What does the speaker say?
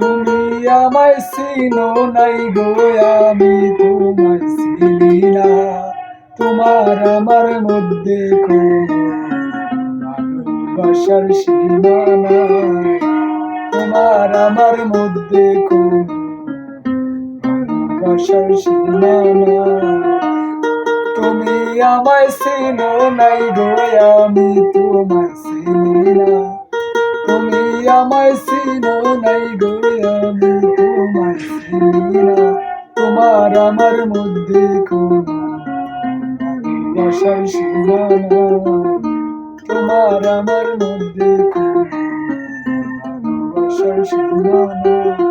তুমি আমায় চিনো নাই গো, আমি তোমায় চিনি না। তোমার আমার মধ্যে ভালোবাসার সীমানা তোমার আমার মধ্যে ভালোবাসার সীমানা তুমি আমায় চিনো নাই গো, আমি তোমায় চিনি না। তুমি আমায় চিনো নাই না তোমার আমার মধ্যে কোনো ভালোবাসার সীমানা। তোমার আমার মধ্যে কোনো ভালোবাসার সীমানা।